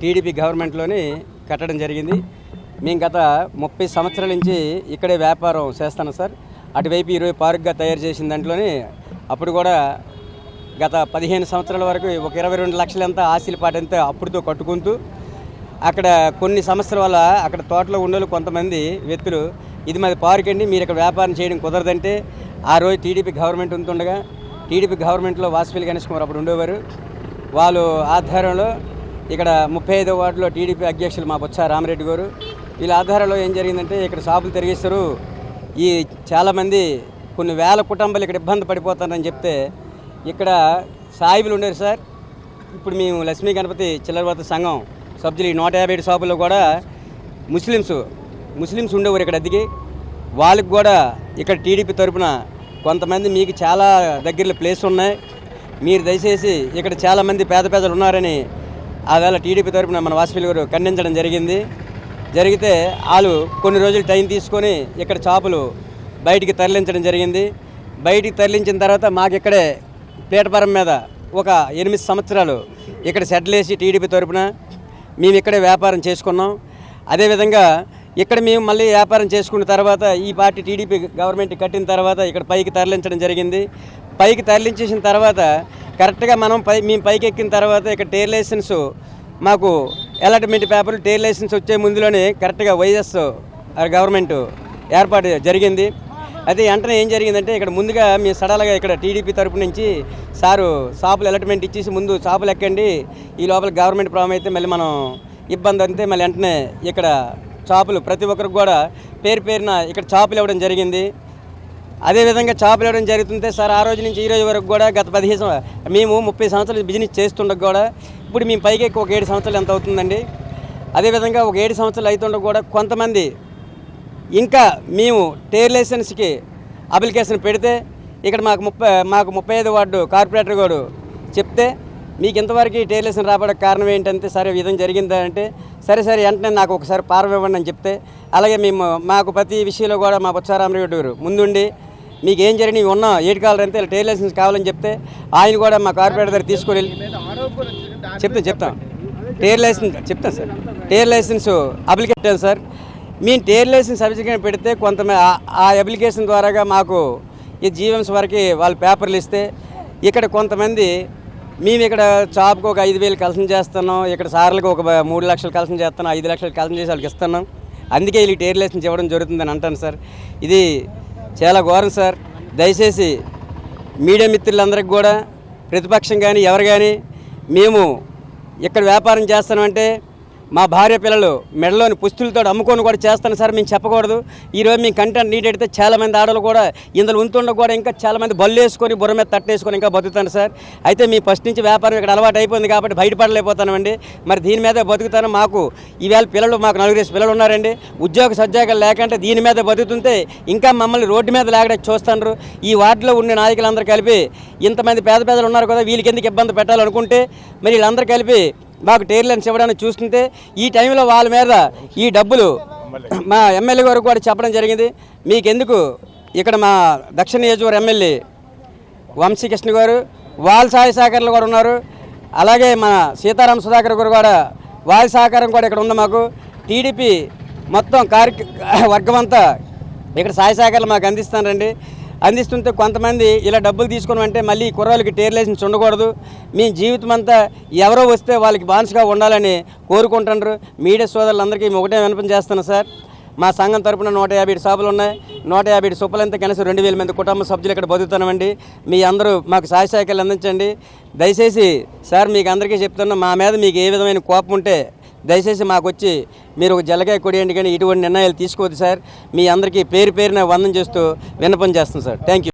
TDP గవర్నమెంట్లోని కట్టడం జరిగింది. మేము గత ముప్పై సంవత్సరాల నుంచి ఇక్కడే వ్యాపారం చేస్తాను సార్. అటువైపు ఇరవై పార్క్గా తయారు చేసిన దాంట్లోని అప్పుడు కూడా గత పదిహేను సంవత్సరాల వరకు ఒక ఇరవై రెండు లక్షలు ఎంత ఆశల అప్పుడుతో కట్టుకుంటూ అక్కడ కొన్ని సమస్యల వల్ల అక్కడ తోటలో ఉండేవాళ్ళు కొంతమంది వ్యక్తులు ఇది మాది పార్క్ అండి మీరు ఇక్కడ వ్యాపారం చేయడం కుదరదంటే ఆ రోజు టీడీపీ గవర్నమెంట్ ఉంటుండగా టీడీపీ గవర్నమెంట్లో వాసుపల్లి గణేష్ కుమార్ అప్పుడు ఉండేవారు. వాళ్ళు ఆధ్వర్యంలో ఇక్కడ ముప్పై ఐదో వార్డులో టీడీపీ అధ్యక్షులు మా బొత్స రామరెడ్డి గారు. వీళ్ళ ఆధారంలో ఏం జరిగిందంటే ఇక్కడ షాపులు తిరిగిస్తారు ఈ చాలామంది కొన్ని వేల కుటుంబాలు ఇక్కడ ఇబ్బంది పడిపోతారని చెప్తే ఇక్కడ సాయిబులు ఉండేరు సార్. ఇప్పుడు మేము లక్ష్మీ గణపతి చిల్లరవర్త సంఘం సభ్యులు ఈ నూట యాభై ఏడు షాపుల్లో కూడా ముస్లిమ్స్ ముస్లిమ్స్ ఉండేవారు ఇక్కడ అద్దెకి. వాళ్ళకి కూడా ఇక్కడ టీడీపీ తరపున కొంతమంది మీకు చాలా దగ్గరలో ప్లేస్ ఉన్నాయి. మీరు దయచేసి ఇక్కడ చాలామంది పేద పేదలు ఉన్నారని ఆవేళ టీడీపీ తరపున మన వాసుపల్లి గారు ఖండించడం జరిగింది. జరిగితే వాళ్ళు కొన్ని రోజులు టైం తీసుకొని ఇక్కడ చేపలు బయటికి తరలించడం జరిగింది. బయటికి తరలించిన తర్వాత మాకు ఇక్కడే ప్లేట్ఫారం మీద ఒక ఎనిమిది సంవత్సరాలు ఇక్కడ సెటిల్ వేసి టీడీపీ తరపున మేము ఇక్కడే వ్యాపారం చేసుకున్నాం. అదేవిధంగా ఇక్కడ మేము మళ్ళీ వ్యాపారం చేసుకున్న తర్వాత ఈ పార్టీ టీడీపీ గవర్నమెంట్ కట్టిన తర్వాత ఇక్కడ పైకి తరలించడం జరిగింది. పైకి తరలించేసిన తర్వాత కరెక్ట్గా మనం పై మేము పైకి ఎక్కిన తర్వాత ఇక్కడ టేర్ లైసెన్స్ మాకు అలాట్మెంట్ పేపర్లు టేర్ లైసెన్స్ వచ్చే ముందులోనే కరెక్ట్గా వైఎస్ గవర్నమెంట్ ఏర్పాటు జరిగింది. అయితే వెంటనే ఏం జరిగిందంటే ఇక్కడ ముందుగా మేము సడలుగా ఇక్కడ టీడీపీ తరపు నుంచి సారు షాపులు అలాట్మెంట్ ఇచ్చేసి ముందు షాపులు ఎక్కండి ఈ లోపల గవర్నమెంట్ ప్రాబ్లం అయితే మళ్ళీ మనం ఇబ్బంది అంతే మళ్ళీ వెంటనే ఇక్కడ షాపులు ప్రతి ఒక్కరికి కూడా పేరు పేరున ఇక్కడ షాపులు ఇవ్వడం జరిగింది. అదేవిధంగా చేపలు ఇవ్వడం జరుగుతుంటే సార్ ఆ రోజు నుంచి ఈ రోజు వరకు కూడా గత పదిహేను మేము ముప్పై సంవత్సరాలు బిజినెస్ చేస్తుండగా కూడా ఇప్పుడు మేము పైకి ఎక్కువ ఒక ఏడు సంవత్సరాలు ఎంత అవుతుందండి? అదేవిధంగా ఒక ఏడు సంవత్సరాలు అవుతుండగా కూడా కొంతమంది ఇంకా మేము టేర్ లైసెన్స్కి అప్లికేషన్ పెడితే ఇక్కడ మాకు ముప్పై మాకు ముప్పై ఐదు వార్డు కార్పొరేటర్ గారు చెప్తే మీకు ఇంతవరకు ఈ టేర్ లైసెన్స్ రావడానికి కారణం ఏంటంటే సరే విధం విధంగా జరిగిందా అంటే సరే సరే వెంటనే నాకు ఒకసారి పార్వ ఇవ్వండి అని చెప్తే అలాగే మేము మాకు ప్రతి విషయంలో కూడా మా బొత్సారామరెడ్డి గారు ముందుండి మీకు ఏం జరిగినవి ఉన్నా ఏడు కావాలి అంటే టేర్ లైసెన్స్ కావాలని చెప్తే ఆయన కూడా మా కార్పొరేటర్ దగ్గర తీసుకొని వెళ్ళి చెప్తాను చెప్తాను టేర్ లైసెన్స్ చెప్తాను సార్. టేర్ లైసెన్స్ అప్లికేషన్ సార్. మేము టేర్ లైసెన్స్ అప్లికేషన్ పెడితే కొంతమంది ఆ అప్లికేషన్ ద్వారాగా మాకు ఈ జీవన్స్ వరకు వాళ్ళు పేపర్లు ఇస్తే ఇక్కడ కొంతమంది మేము ఇక్కడ చాప్కి ఒక ఐదు వేలు కలసం చేస్తున్నాం ఇక్కడ సార్లకు ఒక మూడు లక్షలు కలసం చేస్తున్నాం ఐదు లక్షలు కలసం చేసి వాళ్ళకి ఇస్తున్నాం. అందుకే వీళ్ళకి టేర్ లైసెన్స్ ఇవ్వడం జరుగుతుందని అంటాను సార్. ఇది చాలా ఘోరం సార్. దయచేసి మీడియా మిత్రులందరికీ కూడా ప్రతిపక్షం కానీ ఎవరు కానీ మేము ఇక్కడ వ్యాపారం చేస్తామంటే మా భార్య పిల్లలు మెడలోని పుస్తులతో అమ్ముకొని కూడా చేస్తాను సార్ మేము చెప్పకూడదు. ఈరోజు మేము కంటెంట్ నీట్ అయితే చాలామంది ఆడలు కూడా ఇందులో ఉంటుండ కూడా ఇంకా చాలామంది బళ్ళు వేసుకొని బుర్ర మీద తట్టేసుకొని ఇంకా బతుకుతాను సార్. అయితే మీ ఫస్ట్ నుంచి వ్యాపారం ఇక్కడ అలవాటు అయిపోయింది కాబట్టి బయటపడలేకపోతానండి. మరి దీని మీదే బతుకుతాను మాకు. ఈవేళ పిల్లలు మాకు నలుగురేసి పిల్లలు ఉన్నారండి. ఉద్యోగ సద్యోగాలు లేకుంటే దీని మీద బతుకుతుంటే ఇంకా మమ్మల్ని రోడ్డు మీద లేకడే చూస్తాను ఈ వార్డులో ఉండే నాయకులందరూ కలిపి ఇంతమంది పేద పేదలు ఉన్నారు కదా వీళ్ళకి ఎందుకు ఇబ్బంది పెట్టాలనుకుంటే మరి వీళ్ళందరూ కలిపి మాకు టైర్ లైన్స్ ఇవ్వడానికి చూస్తుంటే ఈ టైంలో వాళ్ళ మీద ఈ డబ్బులు మా ఎమ్మెల్యే గారు కూడా చెప్పడం జరిగింది. మీకెందుకు ఇక్కడ మా దక్షిణ నియోజకవర్గ ఎమ్మెల్యే వంశీకృష్ణ గారు వాళ్ళ సహాయ సహకారులు కూడా ఉన్నారు. అలాగే మన సీతారాం సుధాకర్ గారు కూడా వాళ్ళ సహకారం కూడా ఇక్కడ ఉంది మాకు. టీడీపీ మొత్తం కార్య వర్గం అంతా ఇక్కడ సహాయ సహకారాలు మాకు అందిస్తానండి అందిస్తుంటే కొంతమంది ఇలా డబ్బులు తీసుకుని అంటే మళ్ళీ కుర్రాళ్ళకి టేర్ లైసెన్స్ ఉండకూడదు మీ జీవితం అంతా ఎవరో వస్తే వాళ్ళకి బాన్స్గా ఉండాలని కోరుకుంటున్నారు. మీడియా సోదరులందరికీ ఒకటే వినపం చేస్తాను సార్. మా సంఘం తరపున నూట యాభై ఏడు సభలు ఉన్నాయి. నూట యాభై ఏడు సూపలంతా కనీసం రెండు వేల మంది కుటుంబ సభ్యులు ఇక్కడ బతుకుతున్నామండి మీ అందరూ మాకు సహాయ సహకారాలు అందించండి. దయచేసి సార్ మీకు అందరికీ చెప్తున్నా మా మీద మీకు ఏ విధమైన కోపం ఉంటే దయచేసి మాకు వచ్చి మీరు ఒక జలకాయ కొడియండి కానీ ఇటువంటి నిర్ణయాలు తీసుకోవద్దు సార్. మీ అందరికీ పేరు పేరున వందం చేస్తూ విన్నపం చేస్తాం సార్. Thank you